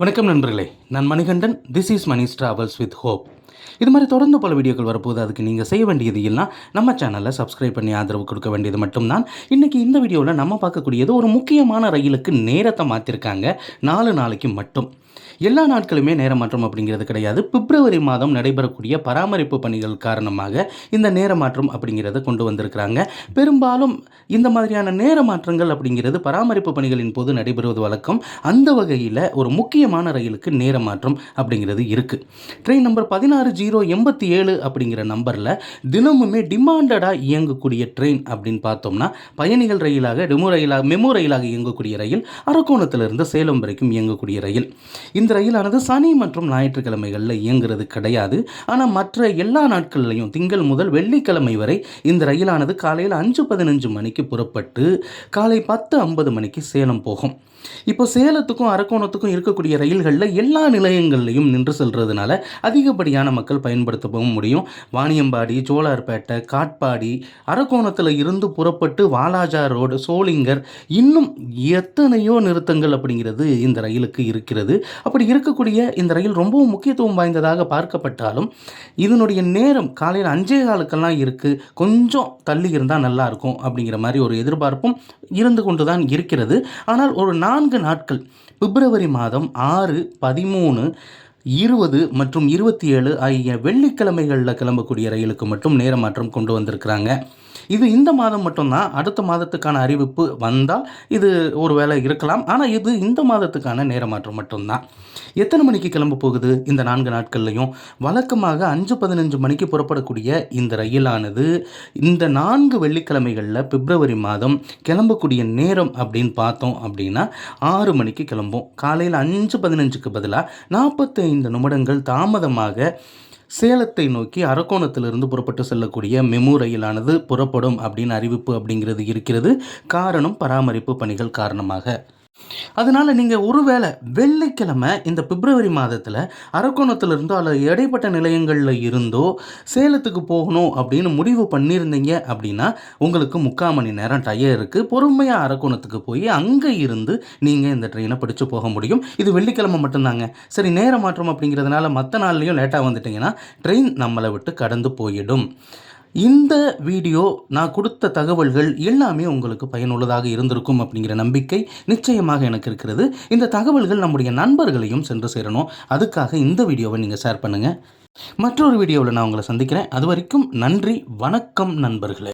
வணக்கம் நண்பர்களே. நான் Manikandan. This is Mani travels with hope இது மாதிரி தொடர்ந்து பல வீடியோக்கள் வரப்போது அதுக்கு நீங்கள் செய்ய வேண்டியது எல்லாம் நம்ம சேனலில் சப்ஸ்கிரைப் பண்ணி ஆதரவு கொடுக்க வேண்டியது மட்டும்தான். இன்றைக்கி இந்த வீடியோவில் நம்ம பார்க்கக்கூடியது ஒரு முக்கியமான ரயிலுக்கு நேரத்தை மாற்றிருக்காங்க நாலு நாளைக்கு மட்டும். எல்லா நாட்களுமே நேரமாற்றம் அப்படிங்கிறது கிடையாது. பிப்ரவரி மாதம் நடைபெறக்கூடிய பராமரிப்பு பணிகள் காரணமாக இந்த நேர மாற்றம் அப்படிங்கிறத கொண்டு வந்திருக்கிறாங்க. பெரும்பாலும் இந்த மாதிரியான நேர மாற்றங்கள் அப்படிங்கிறது பராமரிப்பு பணிகளின் போது நடைபெறுவது வழக்கம். அந்த வகையில் ஒரு முக்கிய முக்கியமான ரயிலுக்கு நேர மாற்றம் அப்படிங்கிறது இருக்குது ட்ரெயின் நம்பர் பதினாறு ஜீரோ எண்பத்தி ஏழு அப்படிங்கிற நம்பரில் தினமுமே டிமாண்டடாக இயங்கக்கூடிய ட்ரெயின் அப்படின்னு பார்த்தோம்னா பயணிகள் ரயிலாக டெமோ ரயிலாக மெமோ ரயிலாக இயங்கக்கூடிய ரயில் அரக்கோணத்திலிருந்து சேலம் வரைக்கும் இயங்கக்கூடிய ரயில். இந்த ரயிலானது சனி மற்றும் ஞாயிற்றுக்கிழமைகளில் இயங்குறது கிடையாது. ஆனால் மற்ற எல்லா நாட்கள்லையும் திங்கள் முதல் வெள்ளிக்கிழமை வரை இந்த ரயிலானது காலையில் அஞ்சு பதினஞ்சு மணிக்கு புறப்பட்டு காலை பத்து ஐம்பது மணிக்கு சேலம் போகும். இப்போ சேலத்துக்கும் அரக்கோணத்துக்கும் இருக்கக்கூடிய ரயில்களில் எல்லா நிலையங்கள்லையும் நின்று செல்றதுனால அதிகப்படியான மக்கள் பயன்படுத்தவும் முடியும். வாணியம்பாடி சோழார்பேட்டை காட்பாடி அரக்கோணத்தில் இருந்து புறப்பட்டு வாலாஜா ரோடு சோளிங்கர் இன்னும் எத்தனையோ நிறுத்தங்கள் அப்படிங்கிறது இந்த ரயிலுக்கு இருக்கிறது. அப்படி இருக்கக்கூடிய இந்த ரயில் ரொம்பவும் முக்கியத்துவம் வாய்ந்ததாக பார்க்கப்பட்டாலும் இதனுடைய நேரம் காலையில் அஞ்சே காலுக்கெல்லாம் இருக்குது கொஞ்சம் தள்ளி இருந்தால் நல்லாயிருக்கும் அப்படிங்கிற மாதிரி ஒரு எதிர்பார்ப்பும் இருந்து கொண்டு தான் இருக்கிறது. ஆனால் ஒரு நான்கு நாட்கள் பிப்ரவரி மாதம் ஆறு பதிமூணு இருபது மற்றும் இருபத்தி ஏழு ஆகிய வெள்ளிக்கிழமைகளில் கிளம்பக்கூடிய ரயிலுக்கு மட்டும் நேர மாற்றம் கொண்டு வந்திருக்கிறாங்க. இது இந்த மாதம் மட்டும்தான். அடுத்த மாதத்துக்கான அறிவிப்பு வந்தால் இது ஒரு வேளை இருக்கலாம். ஆனால் இது இந்த மாதத்துக்கான நேரமாற்றம் மட்டும்தான். எத்தனை மணிக்கு கிளம்ப போகுது? இந்த நான்கு நாட்கள்லையும். வழக்கமாக அஞ்சு பதினஞ்சு மணிக்கு புறப்படக்கூடிய இந்த ரயிலானது இந்த நான்கு வெள்ளிக்கிழமைகளில் பிப்ரவரி மாதம் கிளம்பக்கூடிய நேரம் அப்படின்னு பார்த்தோம் அப்படின்னா ஆறு மணிக்கு கிளம்பும். காலையில் அஞ்சு பதினஞ்சுக்கு பதிலாக நாற்பத்தைந்து நிமிடங்கள் தாமதமாக சேலத்தை நோக்கி அரக்கோணத்திலிருந்து புறப்பட்டு செல்லக்கூடிய மெமு ரயிலானது புறப்படும் அப்படின்னு அறிவிப்பு அப்படிங்கிறது இருக்கிறது. காரணம் பராமரிப்பு பணிகள் காரணமாக. அதனால் நீங்கள் ஒருவேளை வெள்ளிக்கிழமை இந்த பிப்ரவரி மாதத்தில் அரக்கோணத்திலிருந்தோ அல்லது இடைப்பட்ட நிலையங்களில் இருந்தோ சேலத்துக்கு போகணும் அப்படின்னு முடிவு பண்ணியிருந்தீங்க அப்படின்னா உங்களுக்கு முக்கால் மணி நேரம் டயர் இருக்குது பொறுமையாக அரக்கோணத்துக்கு போய் அங்கே இருந்து நீங்கள் இந்த ட்ரெயினை பிடிச்சி போக முடியும். இது வெள்ளிக்கிழமை மட்டும்தாங்க. சரி நேர மாற்றம் அப்படிங்கிறதுனால மற்ற நாள்லையும் லேட்டாக வந்துட்டிங்கன்னா ட்ரெயின் நம்மளை விட்டு கடந்து போயிடும். இந்த வீடியோ நான் கொடுத்த தகவல்கள் எல்லாமே உங்களுக்கு பயனுள்ளதாக இருந்திருக்கும் அப்படிங்கிற நம்பிக்கை நிச்சயமாக எனக்கு இருக்கிறது. இந்த தகவல்கள் நம்முடைய நண்பர்களையும் சென்று சேரணும். அதுக்காக இந்த வீடியோவை நீங்கள் ஷேர் பண்ணுங்கள் மற்றொரு வீடியோவில் நான் உங்களை சந்திக்கிறேன். அது வரைக்கும் நன்றி. வணக்கம் நண்பர்களே.